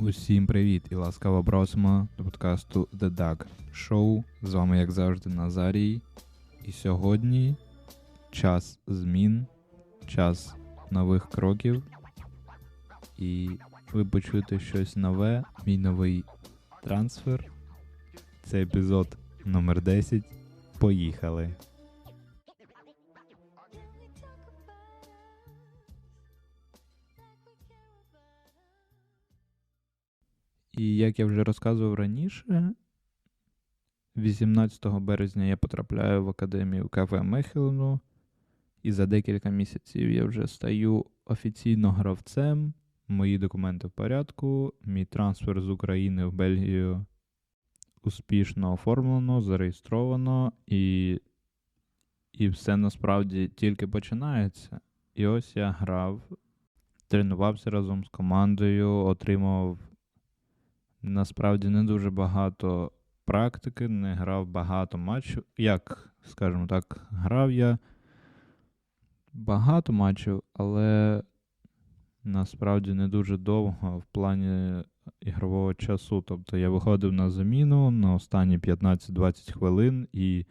Усім привіт і ласкаво просимо до подкасту The Duck Show. З вами, як завжди, Назарій. І сьогодні час змін, час нових кроків. І ви почуєте щось нове, мій новий трансфер. Це епізод номер 10. Поїхали. І як я вже розказував раніше, 18 березня я потрапляю в академію КВ Мехелну, і за декілька місяців я вже стаю офіційно гравцем. Мої документи в порядку. Мій трансфер з України в Бельгію успішно оформлено, зареєстровано, і, і все насправді тільки починається. І ось я грав, тренувався разом з командою, отримав насправді не дуже багато практики, не грав багато матчів. Як, скажімо так, грав я багато матчів, але насправді не дуже довго в плані ігрового часу. Тобто я виходив на заміну на останні 15-20 хвилин, і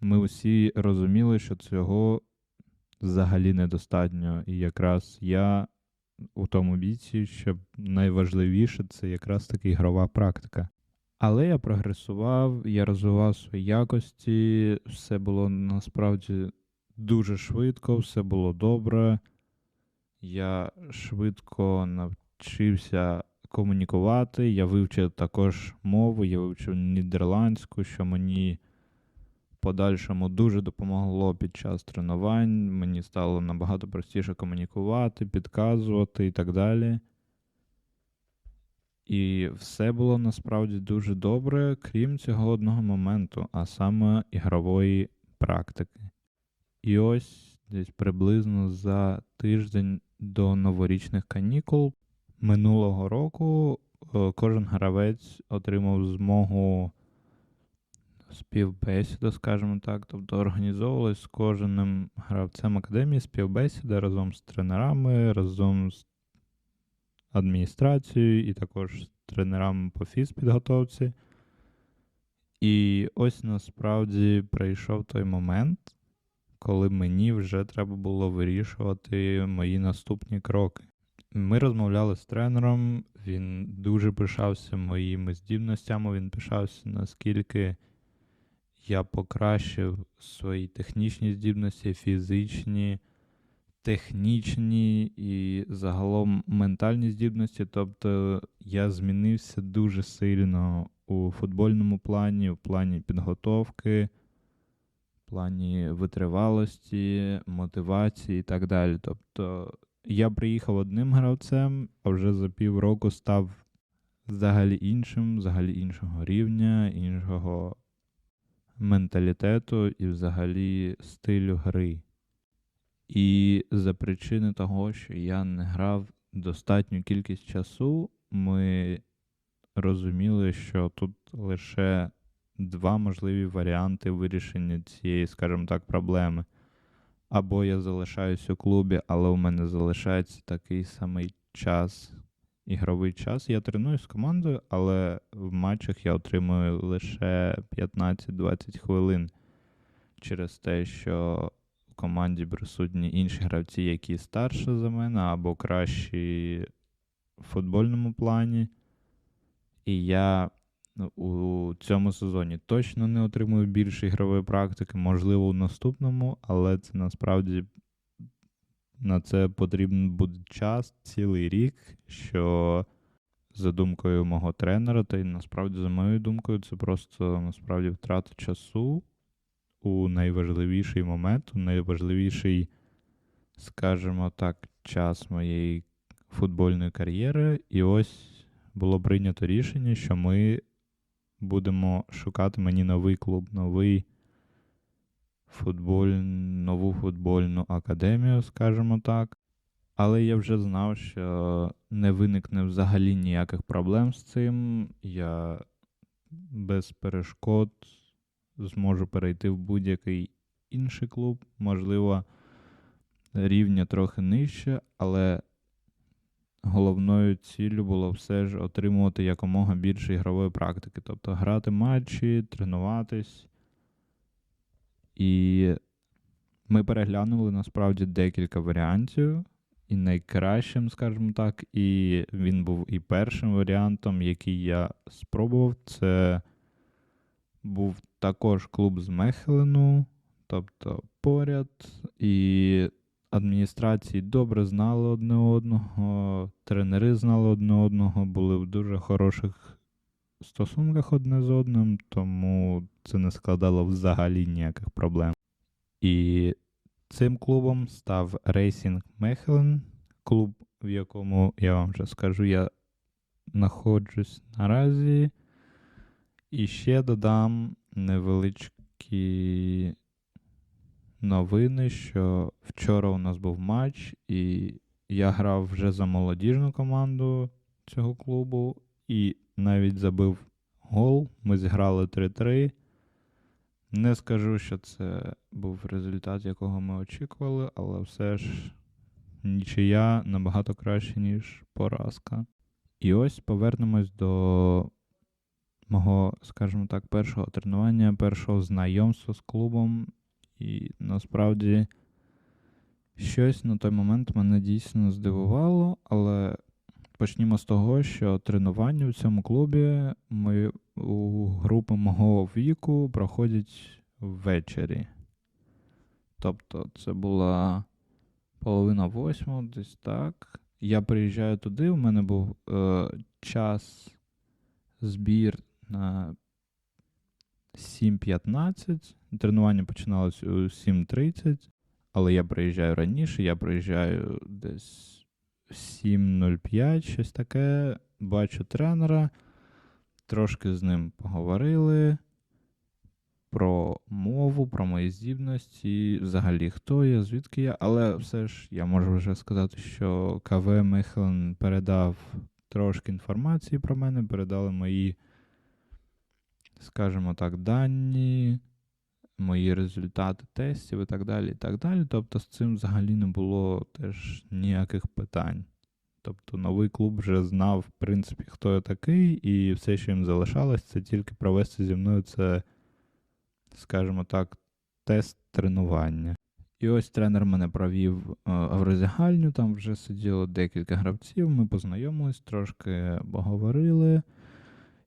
ми всі розуміли, що цього взагалі недостатньо. І якраз я у тому віці, що найважливіше це якраз таки ігрова практика. Але я прогресував, я розвивав свої якості, все було насправді дуже швидко, все було добре. Я швидко навчився комунікувати. Я вивчив також мову, я вивчив нідерландську, що мені подальшому дуже допомогло під час тренувань. Мені стало набагато простіше комунікувати, підказувати і так далі. І все було насправді дуже добре, крім цього одного моменту, а саме ігрової практики. І ось десь приблизно за тиждень до новорічних канікул минулого року е, кожен гравець отримав змогу співбесіда, скажімо так. Тобто організовувалась з кожним гравцем академії співбесіда разом з тренерами, разом з адміністрацією і також з тренерами по фізпідготовці. І ось насправді прийшов той момент, коли мені вже треба було вирішувати мої наступні кроки. Ми розмовляли з тренером, він дуже пишався моїми здібностями, він пишався, наскільки я покращив свої технічні здібності, фізичні, технічні і загалом ментальні здібності. Тобто я змінився дуже сильно у футбольному плані, в плані підготовки, в плані витривалості, мотивації і так далі. Тобто я приїхав одним гравцем, а вже за півроку став взагалі іншим, взагалі іншого рівня, іншого менталітету і взагалі стилю гри. І за причини того, що я не грав достатню кількість часу, ми розуміли, що тут лише два можливі варіанти вирішення цієї, скажімо так, проблеми. Або я залишаюсь у клубі, але у мене залишається такий самий час, ігровий час. Я тренуюсь з командою, але в матчах я отримую лише 15-20 хвилин через те, що в команді присутні інші гравці, які старші за мене, або кращі в футбольному плані. І я ну, у цьому сезоні точно не отримую більше ігрової практики, можливо, у наступному, але це насправді на це потрібен буде час, цілий рік, що за думкою мого тренера, та й насправді, за моєю думкою, це просто насправді втрата часу у найважливіший момент, у найважливіший, скажімо так, час моєї футбольної кар'єри. І ось було прийнято рішення, що ми будемо шукати мені новий клуб, новий футболь, нову футбольну академію, скажімо так. Але я вже знав, що не виникне взагалі ніяких проблем з цим. Я без перешкод зможу перейти в будь-який інший клуб, можливо, рівня трохи нижче, але головною ціллю було все ж отримувати якомога більше ігрової практики. Тобто грати матчі, тренуватись. І ми переглянули насправді декілька варіантів. І найкращим, скажімо так, і він був і першим варіантом, який я спробував, це був також клуб з Мехелену, тобто поряд. І адміністрації добре знали одне одного, тренери знали одне одного, були в дуже хороших стосунках одне з одним, тому це не складало взагалі ніяких проблем. І цим клубом став Racing Мехелен, клуб, в якому я вам вже скажу, я знаходжусь наразі. І ще додам невеличкі новини, що вчора у нас був матч, і я грав вже за молодіжну команду цього клубу і навіть забив гол. Ми зіграли 3-3. Не скажу, що це був результат, якого ми очікували, але все ж нічия набагато краще, ніж поразка. І ось повернемось до мого, скажімо так, першого тренування, першого знайомства з клубом. І насправді щось на той момент мене дійсно здивувало, але почнімо з того, що тренування в цьому клубі ми, у групи мого віку проходять ввечері. Тобто це була половина восьмого, десь так. Я приїжджаю туди, у мене був е, час збір на 7.15. Тренування починалось у 7.30, але я приїжджаю раніше, я приїжджаю десь 7.05, щось таке. Бачу тренера, трошки з ним поговорили. Про мову, про мої здібності, взагалі хто я, звідки я. Але все ж я можу вже сказати, що КВ Михайлен передав трошки інформації про мене, передали мої скажімо так, дані, мої результати тестів і так далі. і так далі. Тобто з цим взагалі не було теж ніяких питань. Тобто новий клуб вже знав, в принципі, хто я такий, і все, що їм залишалось, це тільки провести зі мною це, скажімо так, тест тренування. І ось тренер мене провів е, в роздягальню, там вже сиділо декілька гравців, ми познайомились, трошки поговорили.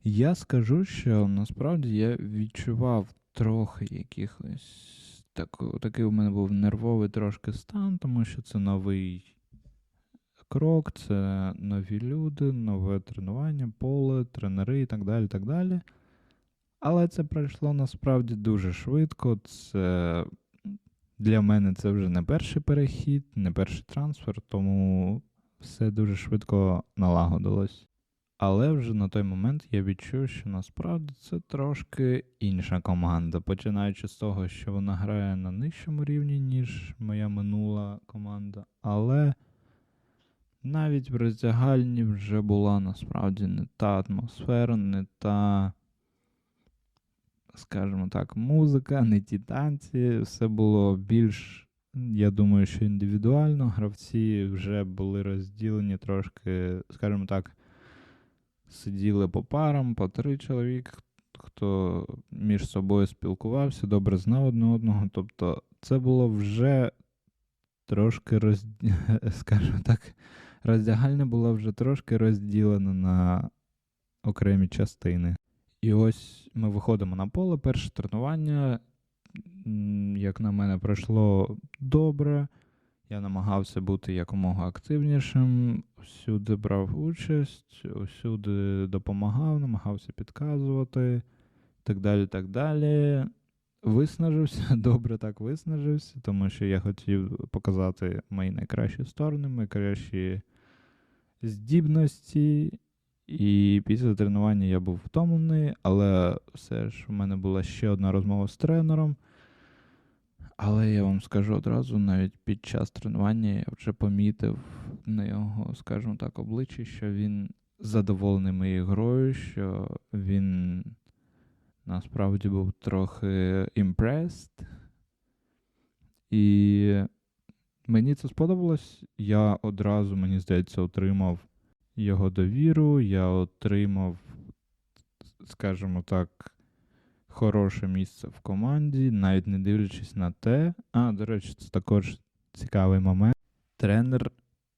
Я скажу, що насправді я відчував трохи якихось так, такий у мене був нервовий трошки стан, тому що це новий крок, це нові люди, нове тренування, поле, тренери і так далі. так далі. Але це пройшло насправді дуже швидко. Це Для мене це вже не перший перехід, не перший трансфер, тому все дуже швидко налагодилось. Але вже на той момент я відчув, що насправді це трошки інша команда, починаючи з того, що вона грає на нижчому рівні, ніж моя минула команда. Але навіть в роздягальні вже була насправді не та атмосфера, не та, скажімо так, музика, не ті танці. Все було більш, я думаю, що індивідуально. Гравці вже були розділені трошки, скажімо так сиділи по парам, по три чоловік, хто між собою спілкувався, добре знав одне одного. Тобто це було вже трошки роз... скажімо так, роздягальня була вже трошки розділена на окремі частини. І ось ми виходимо на поле. Перше тренування, як на мене, пройшло добре. Я намагався бути якомога активнішим, всюди брав участь, усюди допомагав, намагався підказувати, так далі. так далі. Виснажився, добре так виснажився, тому що я хотів показати мої найкращі сторони, мої кращі здібності. І після тренування я був втомлений, але все ж у мене була ще одна розмова з тренером. Але я вам скажу одразу, навіть під час тренування я вже помітив на його, скажімо так, обличчі, що він задоволений моєю грою, що він насправді був трохи impressed. І мені це сподобалось. Я одразу, мені здається, отримав його довіру, я отримав, скажімо так, хороше місце в команді, навіть не дивлячись на те. А, до речі, це також цікавий момент. Тренер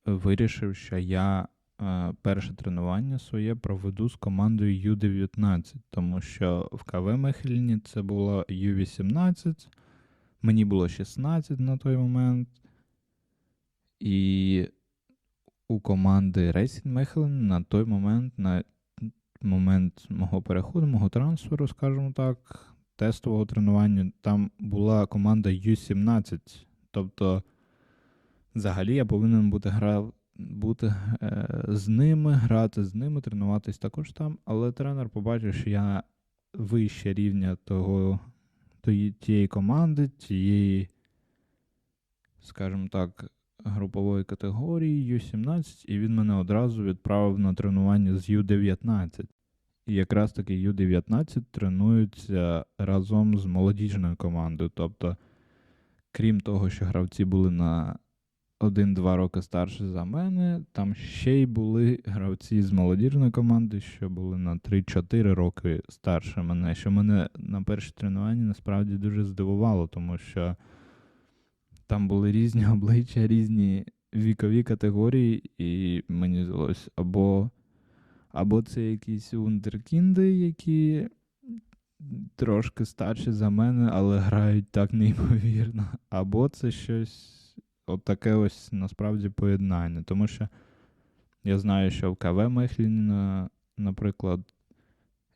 вирішив, що я е, перше тренування своє проведу з командою Ю-19, тому що в КВ Мехельні це було Ю-18, мені було 16 на той момент. І у команди Racing Мехелен на той момент, на момент мого переходу, мого трансферу, скажімо так, тестового тренування, там була команда Ю-17. Тобто, взагалі, я повинен бути грав, бути е, з ними, грати з ними, тренуватись також там. Але тренер побачив, що я вище рівня того, тої, тієї команди, тієї, скажімо так, групової категорії Ю-17, і він мене одразу відправив на тренування з Ю-19. І якраз таки Ю-19 тренуються разом з молодіжною командою. Тобто, крім того, що гравці були на 1-2 роки старші за мене, там ще й були гравці з молодіжної команди, що були на 3-4 роки старше мене, що мене на перші тренуванні насправді дуже здивувало, тому що там були різні обличчя, різні вікові категорії, і мені здалося, або, або це якісь вундеркінди, які трошки старші за мене, але грають так неймовірно, або це щось от таке ось насправді поєднання. Тому що я знаю, що в КВ Мехліна, наприклад,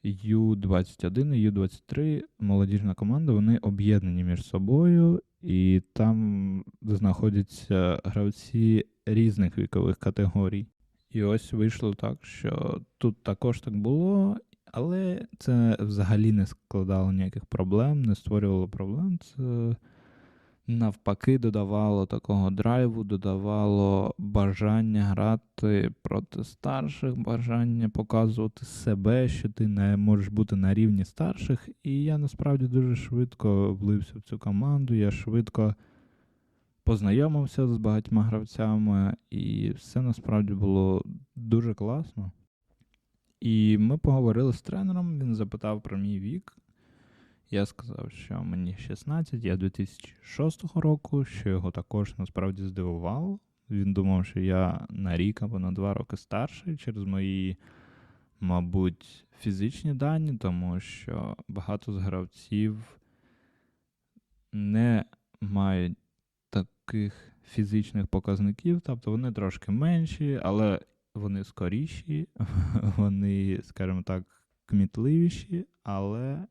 Ю-21 і Ю-23 молодіжна команда, вони об'єднані між собою, і там знаходяться гравці різних вікових категорій. І ось вийшло так, що тут також так було, але це взагалі не складало ніяких проблем, не створювало проблем. Це навпаки додавало такого драйву, додавало бажання грати проти старших, бажання показувати себе, що ти не можеш бути на рівні старших. І я насправді дуже швидко влився в цю команду. Я швидко познайомився з багатьма гравцями, і все насправді було дуже класно. І ми поговорили з тренером, він запитав про мій вік. Я сказав, що мені 16, я 2006 року, що його також насправді здивувало. Він думав, що я на рік або на два роки старший через мої, мабуть, фізичні дані, тому що багато з гравців не мають таких фізичних показників, тобто вони трошки менші, але вони скоріші, вони, скажімо так, кмітливіші, але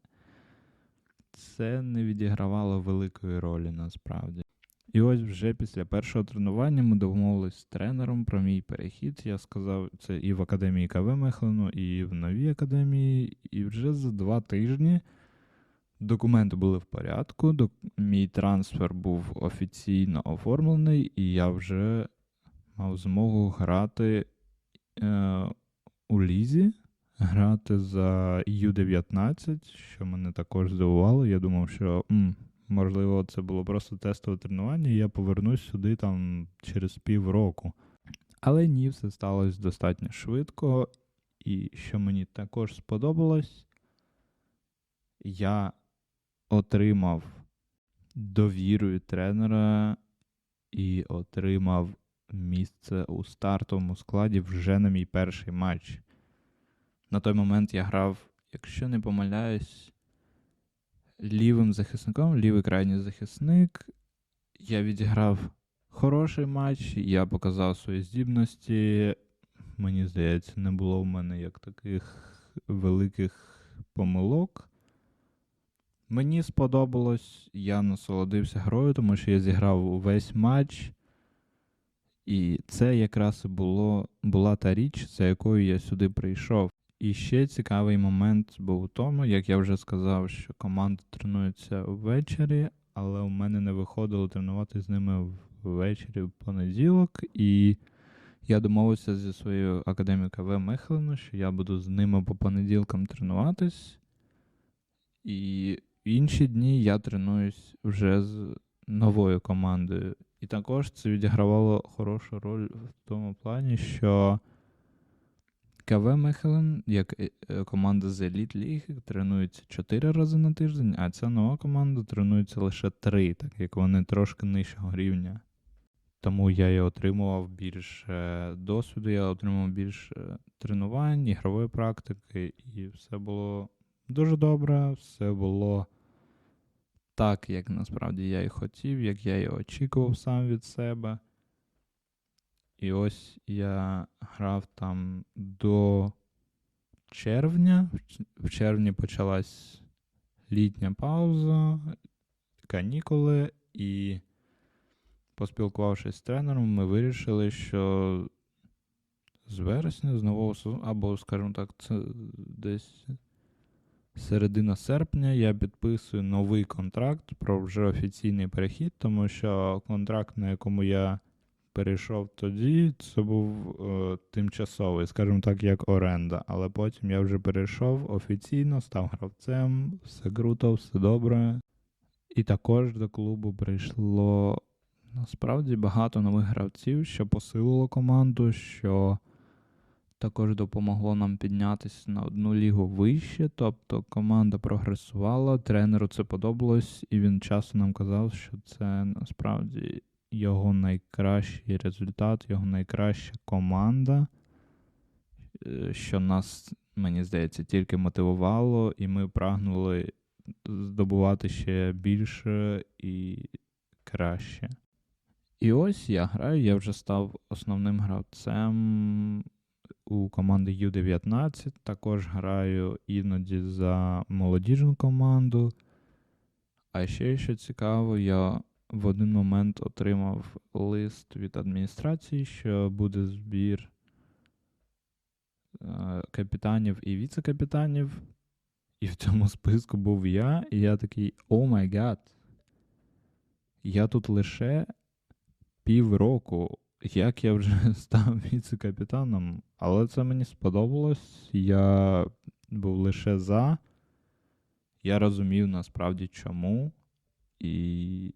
це не відігравало великої ролі насправді. І ось вже після першого тренування ми домовились з тренером про мій перехід. Я сказав це і в академії КВ Мехлену, і в новій академії. І вже за два тижні документи були в порядку. Док... Мій трансфер був офіційно оформлений, і я вже мав змогу грати е, у Лізі грати за Ю-19, що мене також здивувало. Я думав, що м, можливо це було просто тестове тренування, і я повернусь сюди там через півроку. Але ні, все сталося достатньо швидко. І що мені також сподобалось, я отримав довіру тренера і отримав місце у стартовому складі вже на мій перший матч. На той момент я грав, якщо не помиляюсь, лівим захисником, лівий крайній захисник. Я відіграв хороший матч, я показав свої здібності. Мені здається, не було в мене як таких великих помилок. Мені сподобалось, я насолодився грою, тому що я зіграв увесь матч. І це якраз і була та річ, за якою я сюди прийшов. І ще цікавий момент був у тому, як я вже сказав, що команда тренується ввечері, але у мене не виходило тренувати з ними ввечері в понеділок. І я домовився зі своєю академією КВ Михайловну, що я буду з ними по понеділкам тренуватись. І в інші дні я тренуюсь вже з новою командою. І також це відігравало хорошу роль в тому плані, що КВ Мехелен, як е, е, команда з Еліт Ліги, тренується 4 рази на тиждень, а ця нова команда тренується лише 3, так як вони трошки нижчого рівня. Тому я і отримував більше досвіду, я отримав більше тренувань, ігрової практики, і все було дуже добре, все було так, як насправді я і хотів, як я і очікував сам від себе. І ось я грав там до червня. В червні почалась літня пауза, канікули, і, поспілкувавшись з тренером, ми вирішили, що з вересня, з нового сезону, або, скажімо так, це десь середина серпня я підписую новий контракт про вже офіційний перехід, тому що контракт, на якому я перейшов тоді, це був е, тимчасовий, скажімо так, як оренда. Але потім я вже перейшов офіційно, став гравцем, все круто, все добре. І також до клубу прийшло насправді багато нових гравців, що посилило команду, що також допомогло нам піднятися на одну лігу вище. Тобто команда прогресувала, тренеру це подобалось, і він часто нам казав, що це насправді його найкращий результат, його найкраща команда, е, що нас, мені здається, тільки мотивувало, і ми прагнули здобувати ще більше і краще. І ось я граю, я вже став основним гравцем у команди Ю-19. Також граю іноді за молодіжну команду. А ще, що цікаво, я в один момент отримав лист від адміністрації, що буде збір е, капітанів і віце-капітанів. І в цьому списку був я, і я такий о май гад. Я тут лише півроку, як я вже став віце-капітаном, але це мені сподобалось. Я був лише за. Я розумів насправді чому. І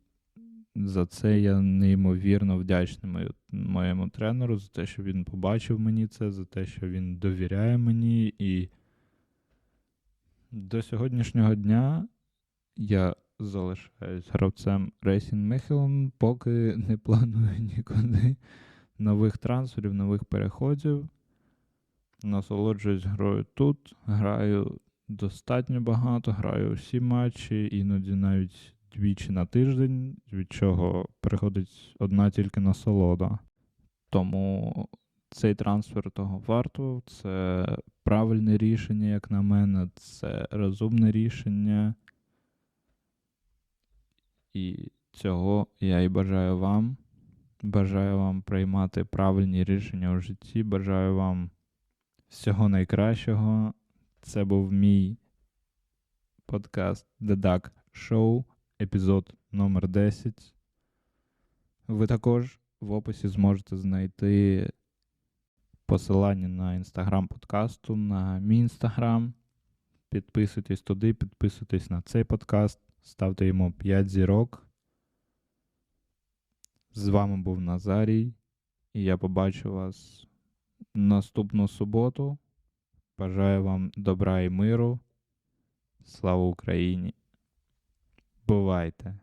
за це я неймовірно вдячний моєму тренеру, за те, що він побачив мені це, за те, що він довіряє мені. І до сьогоднішнього дня я залишаюсь гравцем Racing Mechelen, поки не планую нікуди нових трансферів, нових переходів. Насолоджуюсь грою тут, граю достатньо багато, граю всі матчі, іноді навіть двічі на тиждень, від чого приходить одна тільки насолода. Тому цей трансфер того вартував, це правильне рішення, як на мене, це розумне рішення. І цього я і бажаю вам. Бажаю вам приймати правильні рішення у житті. Бажаю вам всього найкращого. Це був мій подкаст The Duck Show епізод номер 10. Ви також в описі зможете знайти посилання на інстаграм подкасту, на мій інстаграм. Підписуйтесь туди, підписуйтесь на цей подкаст, ставте йому 5 зірок. З вами був Назарій, і я побачу вас наступну суботу. Бажаю вам добра і миру. Слава Україні! Бувайте.